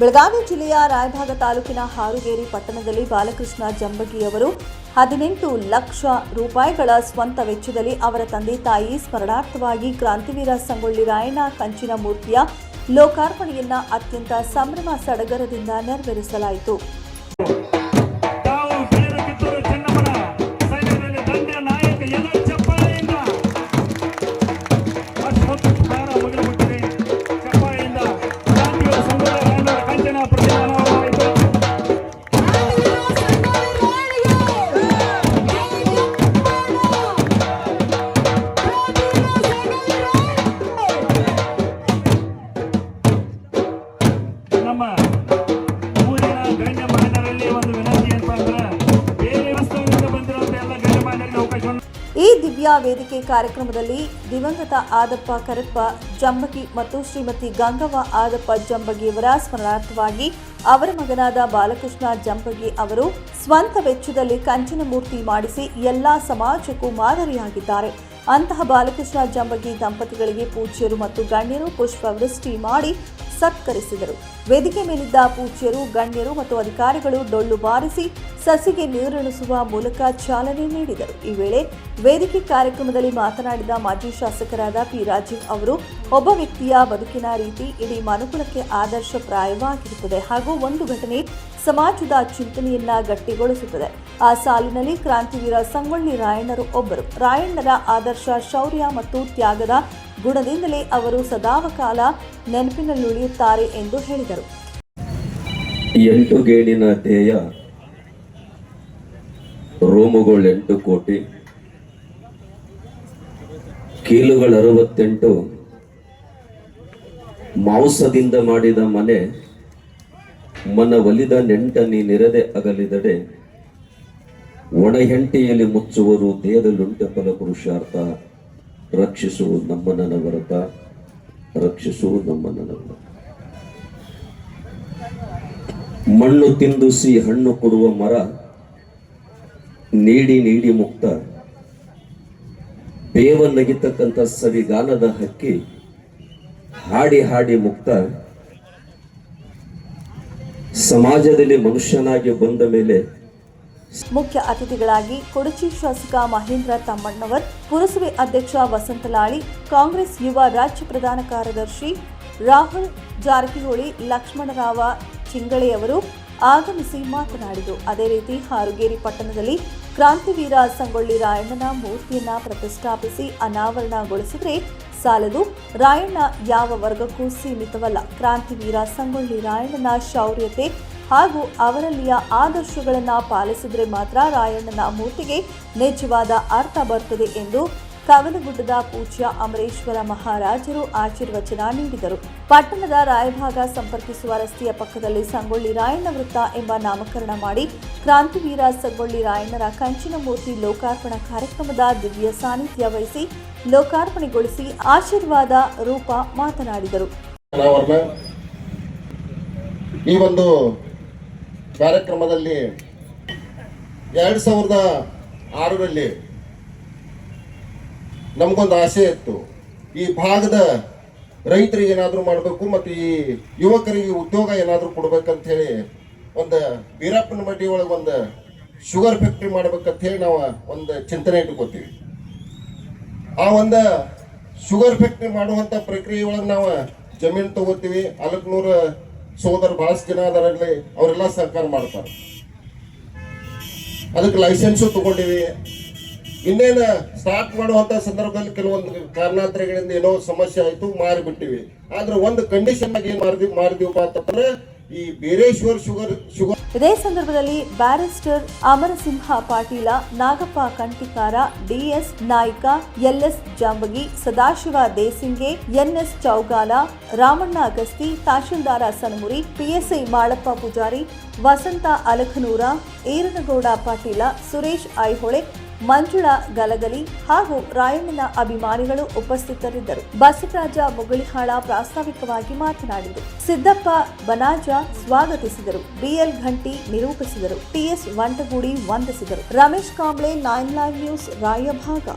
ಬೆಳಗಾವಿ ಜಿಲ್ಲೆಯ ರಾಯಭಾಗ ತಾಲೂಕಿನ ಹಾರುಗೇರಿ ಪಟ್ಟಣದಲ್ಲಿ ಬಾಲಕೃಷ್ಣ ಜಂಬಗಿ ಅವರು ಹದಿನೆಂಟು ಲಕ್ಷ ರೂಪಾಯಿಗಳ ಸ್ವಂತ ವೆಚ್ಚದಲ್ಲಿ ಅವರ ತಂದೆ ತಾಯಿ ಸ್ಮರಣಾರ್ಥವಾಗಿ ಕ್ರಾಂತಿವೀರ ಸಂಗೊಳ್ಳಿ ರಾಯಣ್ಣ ಕಂಚಿನ ಮೂರ್ತಿಯ ಲೋಕಾರ್ಪಣೆಯನ್ನ ಅತ್ಯಂತ ಸಂಭ್ರಮ ಸಡಗರದಿಂದ ನೆರವೇರಿಸಲಾಯಿತು. ಈ ದಿವ್ಯ ವೇದಿಕೆ ಕಾರ್ಯಕ್ರಮದಲ್ಲಿ ದಿವಂಗತ ಆದಪ್ಪ ಕರಪ್ಪ, ಜಂಬಗಿ ಮತ್ತು ಶ್ರೀಮತಿ ಗಂಗವ್ವ ಆದಪ್ಪ ಜಂಬಗಿಯವರ ಸ್ಮರಣಾರ್ಥವಾಗಿ ಅವರ ಮಗನಾದ ಬಾಲಕೃಷ್ಣ ಜಂಬಗಿ ಅವರು ಸ್ವಂತ ವೆಚ್ಚದಲ್ಲಿ ಕಂಚಿನ ಮೂರ್ತಿ ಮಾಡಿಸಿ ಎಲ್ಲ ಸಮಾಜಕ್ಕೂ ಮಾದರಿಯಾಗಿದ್ದಾರೆ ಅಂತಹ ಬಾಲಕೃಷ್ಣ ಜಂಬಗಿ ದಂಪತಿಗಳಿಗೆ ಪೂಜ್ಯರು ಮತ್ತು ಗಣ್ಯರು ಪುಷ್ಪವೃಷ್ಟಿ ಮಾಡಿ ಸತ್ಕರಿಸಿದರು. ವೇದಿಕೆ ಮೇಲಿದ್ದ ಪೂಜ್ಯರು, ಗಣ್ಯರು ಮತ್ತು ಅಧಿಕಾರಿಗಳು ಡೊಳ್ಳು ಬಾರಿಸಿ ಸಸಿಗೆ ನೀರುಣಿಸುವ ಮೂಲಕ ಚಾಲನೆ ನೀಡಿದರು. ಈ ವೇಳೆ ವೇದಿಕೆ ಕಾರ್ಯಕ್ರಮದಲ್ಲಿ ಮಾತನಾಡಿದ ಮಾಜಿ ಶಾಸಕರಾದ ಪಿ. ರಾಜೀವ್ ಅವರು, ಒಬ್ಬ ವ್ಯಕ್ತಿಯ ಬದುಕಿನ ರೀತಿ ಇಡೀ ಮನುಕುಲಕ್ಕೆ ಆದರ್ಶಪ್ರಾಯವಾಗಿರುತ್ತದೆ ಹಾಗೂ ಒಂದು ಘಟನೆ ಸಮಾಜದ ಚಿಂತನೆಯನ್ನ ಗಟ್ಟಿಗೊಳಿಸುತ್ತದೆ. ಆ ಸಾಲಿನಲ್ಲಿ ಕ್ರಾಂತಿವೀರ ಸಂಗೊಳ್ಳಿ ರಾಯಣ್ಣರು ಒಬ್ಬರು. ರಾಯಣ್ಣರ ಆದರ್ಶ ಶೌರ್ಯ ಮತ್ತು ತ್ಯಾಗದ ಗುಣದಿಂದಲೇ ಅವರು ಸದಾವಕಾಲ ನೆನಪಿನಲ್ಲುಳಿಯುತ್ತಾರೆ ಎಂದು ಹೇಳಿದರು. ಎಂಟು ಗೇಣಿನ ಧ್ಯೇಯ ರೋಮುಗಳು ಎಂಟು ಕೋಟಿ ಕೀಲುಗಳು ಅರವತ್ತೆಂಟು ಮಾಂಸದಿಂದ ಮಾಡಿದ ಮನೆ ಮನ ಒಲಿದ ನೆಂಟ ನೀರದೆ ಅಗಲಿದಡೆ, ಒಣಹೆಂಟಿಯಲ್ಲಿ ಮುಚ್ಚುವರು ದೇಹದಲ್ಲುಂಟ ಫಲ ಪುರುಷಾರ್ಥ ರಕ್ಷಿಸು ನಮ್ಮ ನನವರತ ರಕ್ಷಿಸು ನಮ್ಮ ನನವರತ ಮಣ್ಣು ತಿಂದು ಸಿ ಹಣ್ಣು ಕೊಡುವ ಮರ ನೀಡಿ ನೀಡಿ ಮುಕ್ತ. ಬೇವ ನಗಿತಕ್ಕಂತ ಸವಿಗಾನದ ಹಕ್ಕಿ ಹಾಡಿ ಹಾಡಿ ಮುಕ್ತ. ಸಮಾಜದಲ್ಲಿ ಮನುಷ್ಯನಾಗಿ ಬಂದ ಮೇಲೆ ಮುಖ್ಯ ಅತಿಥಿಗಳಾಗಿ ಕೊಡಚಿ ಶಾಸಕ ಮಹೇಂದ್ರ ತಮ್ಮಣ್ಣವರ್, ಪುರಸಭೆ ಅಧ್ಯಕ್ಷ ವಸಂತಲಾಳಿ, ಕಾಂಗ್ರೆಸ್ ಯುವ ರಾಜ್ಯ ಪ್ರಧಾನ ಕಾರ್ಯದರ್ಶಿ ರಾಹುಲ್ ಜಾರಕಿಹೊಳಿ, ಲಕ್ಷ್ಮಣರಾವ ಚಿಂಗಳೆಯವರು ಆಗಮಿಸಿ ಮಾತನಾಡಿದರು. ಅದೇ ರೀತಿ ಹಾರುಗೇರಿ ಪಟ್ಟಣದಲ್ಲಿ ಕ್ರಾಂತಿವೀರ ಸಂಗೊಳ್ಳಿ ರಾಯಣ್ಣನ ಮೂರ್ತಿಯನ್ನ ಪ್ರತಿಷ್ಠಾಪಿಸಿ ಅನಾವರಣಗೊಳಿಸಿದರೆ ಸಾಲದು. ರಾಯಣ್ಣ ಯಾವ ವರ್ಗಕ್ಕೂ ಸೀಮಿತವಲ್ಲ. ಕ್ರಾಂತಿವೀರ ಸಂಗೊಳ್ಳಿ ರಾಯಣ್ಣನ ಶೌರ್ಯತೆ ಹಾಗೂ ಅವರಲ್ಲಿಯ ಆದರ್ಶಗಳನ್ನು ಪಾಲಿಸಿದರೆ ಮಾತ್ರ ರಾಯಣ್ಣನ ಮೂರ್ತಿಗೆ ನಿಜವಾದ ಅರ್ಥ ಬರುತ್ತದೆ ಎಂದು ಕವಲಗುಡ್ಡದ ಪೂಜ್ಯ ಅಮರೇಶ್ವರ ಮಹಾರಾಜರು ಆಶೀರ್ವಚನ ನೀಡಿದರು. ಪಟ್ಟಣದ ರಾಯಭಾಗ ಸಂಪರ್ಕಿಸುವ ರಸ್ತೆಯ ಪಕ್ಕದಲ್ಲಿ ಸಂಗೊಳ್ಳಿ ರಾಯಣ್ಣ ವೃತ್ತ ಎಂಬ ನಾಮಕರಣ ಮಾಡಿ ಕ್ರಾಂತಿವೀರ ಸಂಗೊಳ್ಳಿ ರಾಯಣ್ಣರ ಕಂಚಿನ ಮೂರ್ತಿ ಲೋಕಾರ್ಪಣಾ ಕಾರ್ಯಕ್ರಮದ ದಿವ್ಯ ಸಾನ್ನಿಧ್ಯ ವಹಿಸಿ ಲೋಕಾರ್ಪಣೆಗೊಳಿಸಿ ಆಶೀರ್ವಾದ ರೂಪ ಮಾತನಾಡಿದರು. ಈ ಒಂದು ಕಾರ್ಯಕ್ರಮದಲ್ಲಿ ಎರಡು ಸಾವಿರದ ಆರರಲ್ಲಿ ನಮಗೊಂದು ಆಸೆ ಇತ್ತು. ಈ ಭಾಗದ ರೈತರಿಗೆ ಏನಾದರೂ ಮಾಡಬೇಕು ಮತ್ತು ಈ ಯುವಕರಿಗೆ ಉದ್ಯೋಗ ಏನಾದರೂ ಕೊಡ್ಬೇಕಂತ ಹೇಳಿ ಒಂದು ಬೀರಪ್ಪನ ಮಟ್ಟಿ ಒಳಗೆ ಒಂದು ಶುಗರ್ ಫ್ಯಾಕ್ಟ್ರಿ ಮಾಡ್ಬೇಕಂತ ಹೇಳಿ ನಾವು ಒಂದು ಚಿಂತನೆ ಇಟ್ಕೋತೀವಿ. ಆ ಒಂದು ಶುಗರ್ ಫ್ಯಾಕ್ಟ್ರಿ ಮಾಡುವಂಥ ಪ್ರಕ್ರಿಯೆ ಒಳಗೆ ನಾವು ಜಮೀನು ತಗೋತೀವಿ. ಅಲಕ್ನೂರ ಸೋದರ ಬಹಳಷ್ಟು ಜನ ಅದರಲ್ಲಿ ಅವರೆಲ್ಲ ಸಹಕಾರ ಮಾಡ್ತಾರೆ. ಅದಕ್ಕೆ ಲೈಸೆನ್ಸು ತಗೊಂಡಿವಿ. ಇನ್ನೇನು ಸ್ಟಾರ್ಟ್ ಮಾಡುವಂತ ಸಂದರ್ಭದಲ್ಲಿ ಕೆಲವೊಂದು ಕಾರಣಾಂತರಗಳಿಂದ ಏನೋ ಸಮಸ್ಯೆ ಆಯ್ತು, ಮಾರಿಬಿಟ್ಟಿವಿ. ಆದ್ರೆ ಒಂದು ಕಂಡೀಷನ್ ಆಗಿ ಏನ್ ಮಾಡಿದ್ವಿ ಮಾಡಿದೀವಪ್ಪ ಅಂತಂದ್ರೆ ಈ ಬೀರೇಶ್ವರ್ ಶುಗರ್ ಶುಗರ್ ಇದೇ ಸಂದರ್ಭದಲ್ಲಿ barrister Amarasimha Patil, Nagappa Kantikar DS Naik, LS Jambagi, Sadashiva Desinge, NS Chougala, Ramanna Agasti, tahsildar Sanamuri, PSI Malappa Pujari, Vasanta Alakhanur Eranagouda Patil, Suresh Aihole Manjula, Galagali ಹಾಗೂ ರಾಯಣ್ಣನ ಅಭಿಮಾನಿಗಳು ಉಪಸ್ಥಿತರಿದ್ದರು. ಬಸವರಾಜ ಮುಗಳಿಹಾಳ ಪ್ರಾಸ್ತಾವಿಕವಾಗಿ ಮಾತನಾಡಿದರು. ಸಿದ್ದಪ್ಪ, ಬನಾಜ ಸ್ವಾಗತಿಸಿದರು. ಬಿಎಲ್ ಘಂಟಿ ನಿರೂಪಿಸಿದರು. ಟಿಎಸ್ ವಂಟಗೂಡಿ ವಂದಿಸಿದರು. Ramesh Kamble, nine live news, Raybag.